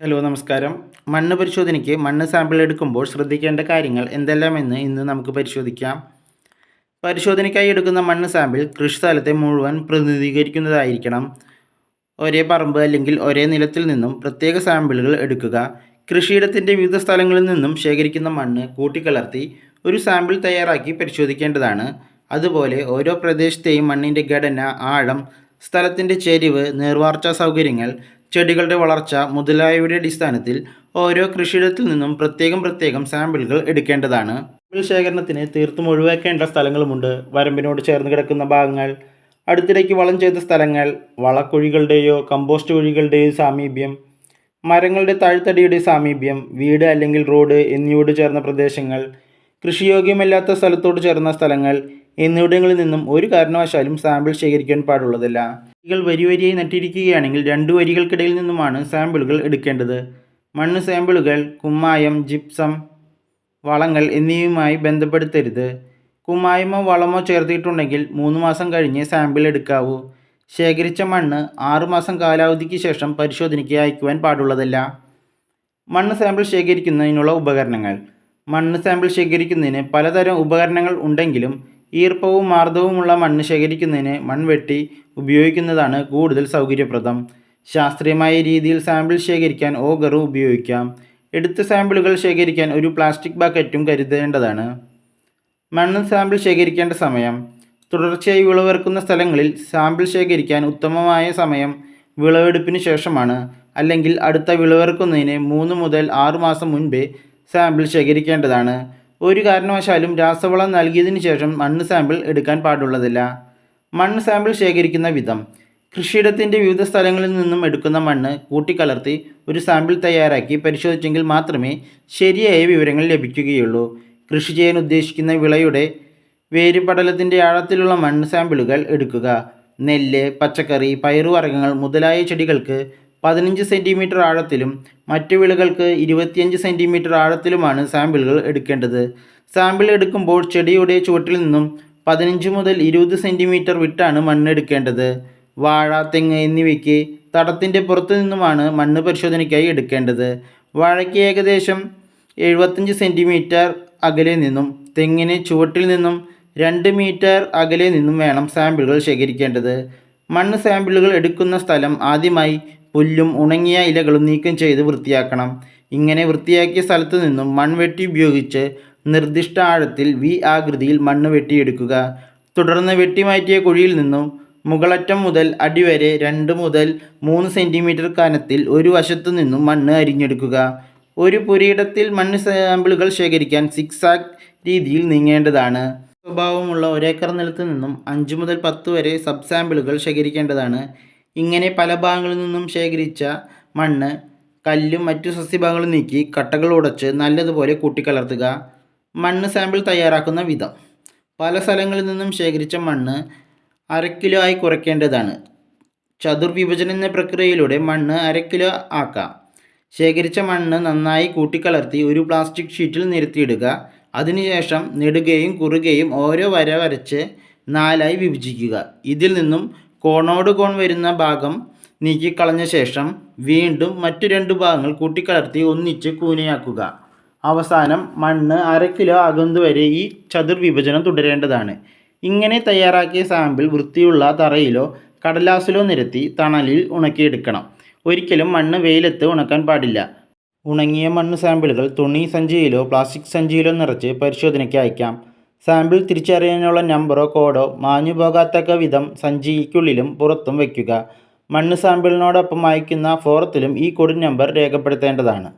Hello നമസ്കാരം. മണ്ണ് പരിശോധനയ്ക്ക് മണ്ണ് സാമ്പിൾ എടുക്കുമ്പോൾ ശ്രദ്ധിക്കേണ്ട കാര്യങ്ങൾ എന്തെല്ലാമെന്ന് ഇന്ന് നമുക്ക് പരിശോധിക്കാം. പരിശോധനയ്ക്കായി എടുക്കുന്ന മണ്ണ് സാമ്പിൾ കൃഷി സ്ഥലത്തെ മുഴുവൻ പ്രതിനിധീകരിക്കുന്നതായിരിക്കണം. ഒരേ പറമ്പ് അല്ലെങ്കിൽ ഒരേ നിലത്തിൽ നിന്നും പ്രത്യേക സാമ്പിളുകൾ എടുക്കുക. കൃഷിയിടത്തിന്റെ വിവിധ സ്ഥലങ്ങളിൽ നിന്നും ശേഖരിക്കുന്ന മണ്ണ് കൂട്ടിക്കലർത്തി ഒരു സാമ്പിൾ തയ്യാറാക്കി പരിശോധിക്കേണ്ടതാണ്. അതുപോലെ ഓരോ പ്രദേശത്തെയും മണ്ണിന്റെ ഘടന ആഴം സ്ഥലത്തിന്റെ ചെരിവ് നീർവാർച്ച സൗകര്യങ്ങൾ ചെടികളുടെ വളർച്ച മുതലായവയുടെ അടിസ്ഥാനത്തിൽ ഓരോ കൃഷിയിടത്തിൽ നിന്നും പ്രത്യേകം പ്രത്യേകം സാമ്പിളുകൾ എടുക്കേണ്ടതാണ്. സാമ്പിൾ ശേഖരണത്തിന് തീർത്തും ഒഴിവാക്കേണ്ട സ്ഥലങ്ങളുമുണ്ട്. വരമ്പിനോട് ചേർന്ന് കിടക്കുന്ന ഭാഗങ്ങൾ അടുത്തിടയ്ക്ക് വളം ചെയ്ത സ്ഥലങ്ങൾ വളക്കുഴികളുടെയോ കമ്പോസ്റ്റ് കുഴികളുടെയോ സാമീപ്യം മരങ്ങളുടെ താഴ്ത്തടിയുടെ സാമീപ്യം വീട് അല്ലെങ്കിൽ റോഡ് എന്നിവയോട് ചേർന്ന പ്രദേശങ്ങൾ കൃഷിയോഗ്യമല്ലാത്ത സ്ഥലത്തോട് ചേർന്ന സ്ഥലങ്ങൾ എന്നിവിടങ്ങളിൽ നിന്നും ഒരു കാരണവശാലും സാമ്പിൾ ശേഖരിക്കാൻ പാടുള്ളതല്ല. വരികൾ വരി വരിയായി നട്ടിരിക്കുകയാണെങ്കിൽ രണ്ട് വരികൾക്കിടയിൽ നിന്നുമാണ് സാമ്പിളുകൾ എടുക്കേണ്ടത്. മണ്ണ് സാമ്പിളുകൾ കുമ്മായം ജിപ്സം വളങ്ങൾ എന്നിവയുമായി ബന്ധപ്പെടുത്തരുത്. കുമ്മായമോ വളമോ ചേർത്തിട്ടുണ്ടെങ്കിൽ മൂന്ന് മാസം കഴിഞ്ഞ് സാമ്പിൾ എടുക്കാവൂ. ശേഖരിച്ച മണ്ണ് ആറുമാസം കാലാവധിക്ക് ശേഷം പരിശോധനയ്ക്ക് അയക്കുവാൻ പാടുള്ളതല്ല. മണ്ണ് സാമ്പിൾ ശേഖരിക്കുന്നതിനുള്ള ഉപകരണങ്ങൾ. മണ്ണ് സാമ്പിൾ ശേഖരിക്കുന്നതിന് പലതരം ഉപകരണങ്ങൾ ഉണ്ടെങ്കിലും ഈർപ്പവും മാർദ്ദവുമുള്ള മണ്ണ് ശേഖരിക്കുന്നതിന് മൺവെട്ടി ഉപയോഗിക്കുന്നതാണ് കൂടുതൽ സൗകര്യപ്രദം. ശാസ്ത്രീയമായ രീതിയിൽ സാമ്പിൾ ശേഖരിക്കാൻ ഓഗറും ഉപയോഗിക്കാം. എടുത്ത സാമ്പിളുകൾ ശേഖരിക്കാൻ ഒരു പ്ലാസ്റ്റിക് ബക്കറ്റും കരുതേണ്ടതാണ്. മണ്ണ് സാമ്പിൾ ശേഖരിക്കേണ്ട സമയം. തുടർച്ചയായി വിളവിറക്കുന്ന സ്ഥലങ്ങളിൽ സാമ്പിൾ ശേഖരിക്കാൻ ഉത്തമമായ സമയം വിളവെടുപ്പിന് ശേഷമാണ്. അല്ലെങ്കിൽ അടുത്ത വിളവിറക്കുന്നതിന് മൂന്ന് മുതൽ ആറ് മാസം മുൻപേ സാമ്പിൾ ശേഖരിക്കേണ്ടതാണ്. ഒരു കാരണവശാലും രാസവളം നൽകിയതിന് ശേഷം മണ്ണ് സാമ്പിൾ എടുക്കാൻ പാടുള്ളതില്ല. മണ്ണ് സാമ്പിൾ ശേഖരിക്കുന്ന വിധം. കൃഷിയിടത്തിന്റെ വിവിധ സ്ഥലങ്ങളിൽ നിന്നും എടുക്കുന്ന മണ്ണ് കൂട്ടിക്കലർത്തി ഒരു സാമ്പിൾ തയ്യാറാക്കി പരിശോധിച്ചെങ്കിൽ മാത്രമേ ശരിയായ വിവരങ്ങൾ ലഭിക്കുകയുള്ളൂ. കൃഷി ചെയ്യാൻ ഉദ്ദേശിക്കുന്ന വിളയുടെ വേരുപടലത്തിന്റെ ആഴത്തിലുള്ള മണ്ണ് സാമ്പിളുകൾ എടുക്കുക. നെല്ല് പച്ചക്കറി പയറുവർഗങ്ങൾ മുതലായ ചെടികൾക്ക് പതിനഞ്ച് സെന്റിമീറ്റർ ആഴത്തിലും മറ്റു വിളകൾക്ക് ഇരുപത്തിയഞ്ച് സെന്റിമീറ്റർ ആഴത്തിലുമാണ് സാമ്പിളുകൾ എടുക്കേണ്ടത്. സാമ്പിൾ എടുക്കുമ്പോൾ ചെടിയുടെ ചുവട്ടിൽ നിന്നും പതിനഞ്ച് മുതൽ ഇരുപത് സെന്റിമീറ്റർ വിട്ടാണ് മണ്ണ് എടുക്കേണ്ടത്. വാഴ തെങ്ങ് എന്നിവയ്ക്ക് തടത്തിന്റെ പുറത്തു നിന്നുമാണ് മണ്ണ് പരിശോധനയ്ക്കായി എടുക്കേണ്ടത്. വാഴയ്ക്ക് ഏകദേശം എഴുപത്തഞ്ച് സെന്റിമീറ്റർ അകലെ നിന്നും തെങ്ങിന് ചുവട്ടിൽ നിന്നും രണ്ട് മീറ്റർ അകലെ നിന്നും വേണം സാമ്പിളുകൾ ശേഖരിക്കേണ്ടത്. മണ്ണ് സാമ്പിളുകൾ എടുക്കുന്ന സ്ഥലം ആദ്യമായി പുല്ലും ഉണങ്ങിയ ഇലകളും നീക്കം ചെയ്ത് വൃത്തിയാക്കണം. ഇങ്ങനെ വൃത്തിയാക്കിയ സ്ഥലത്തു നിന്നും മൺവെട്ടി ഉപയോഗിച്ച് നിർദ്ദിഷ്ട ആഴത്തിൽ വി ആകൃതിയിൽ മണ്ണ് വെട്ടിയെടുക്കുക. തുടർന്ന് വെട്ടിമാറ്റിയ കുഴിയിൽ നിന്നും മുകളറ്റം മുതൽ അടിവരെ രണ്ട് മുതൽ മൂന്ന് സെന്റിമീറ്റർ കനത്തിൽ ഒരു വശത്തു നിന്നും മണ്ണ് അരിഞ്ഞെടുക്കുക. ഒരു പുരയിടത്തിൽ മണ്ണ് സാമ്പിളുകൾ ശേഖരിക്കാൻ സിക്സാക് രീതിയിൽ നീങ്ങേണ്ടതാണ്. സ്വഭാവമുള്ള ഒരേക്കർ നിലത്ത് നിന്നും അഞ്ച് മുതൽ പത്ത് വരെ സബ് സാമ്പിളുകൾ ശേഖരിക്കേണ്ടതാണ്. ഇങ്ങനെ പല ഭാഗങ്ങളിൽ നിന്നും ശേഖരിച്ച മണ്ണ് കല്ലും മറ്റു സസ്യഭാഗങ്ങളും നീക്കി കട്ടകൾ ഉടച്ച് നല്ലതുപോലെ കൂട്ടിക്കലർത്തുക. മണ്ണ് സാമ്പിൾ തയ്യാറാക്കുന്ന വിധം. പല സ്ഥലങ്ങളിൽ നിന്നും ശേഖരിച്ച മണ്ണ് അര കിലോ ആയി കുറയ്ക്കേണ്ടതാണ്. ചതുർവിഭജനം എന്ന പ്രക്രിയയിലൂടെ മണ്ണ് അര കിലോ ആക്കാം. ശേഖരിച്ച മണ്ണ് നന്നായി കൂട്ടിക്കലർത്തി ഒരു പ്ലാസ്റ്റിക് ഷീറ്റിൽ നിരത്തിയിടുക. അതിനുശേഷം നെടുകയും കുറുകയും ഓരോ വര വരച്ച് നാലായി വിഭജിക്കുക. ഇതിൽ നിന്നും കോണോട് കോൺ വരുന്ന ഭാഗം നീക്കിക്കളഞ്ഞ ശേഷം വീണ്ടും മറ്റു രണ്ട് ഭാഗങ്ങൾ കൂട്ടിക്കലർത്തി ഒന്നിച്ച് കൂനയാക്കുക. അവസാനം മണ്ണ് അര കിലോ ആകുന്നതുവരെ ഈ ചതുർവിഭജനം തുടരേണ്ടതാണ്. ഇങ്ങനെ തയ്യാറാക്കിയ സാമ്പിൾ വൃത്തിയുള്ള തറയിലോ കടലാസിലോ നിരത്തി തണലിൽ ഉണക്കിയെടുക്കണം. ഒരിക്കലും മണ്ണ് വെയിലത്ത് ഉണക്കാൻ പാടില്ല. ഉണങ്ങിയ മണ്ണ് സാമ്പിളുകൾ തുണി സഞ്ചിയിലോ പ്ലാസ്റ്റിക് സഞ്ചിയിലോ നിറച്ച് പരിശോധനയ്ക്ക് അയക്കാം. സാമ്പിൾ തിരിച്ചറിയാനുള്ള നമ്പറോ കോഡോ മാഞ്ഞു പോകാത്തക്ക വിധം സഞ്ചിക്കുള്ളിലും പുറത്തും വയ്ക്കുക. മണ്ണ് സാമ്പിളിനോടൊപ്പം അയക്കുന്ന ഫോറത്തിലും ഈ കോഡ് നമ്പർ രേഖപ്പെടുത്തേണ്ടതാണ്.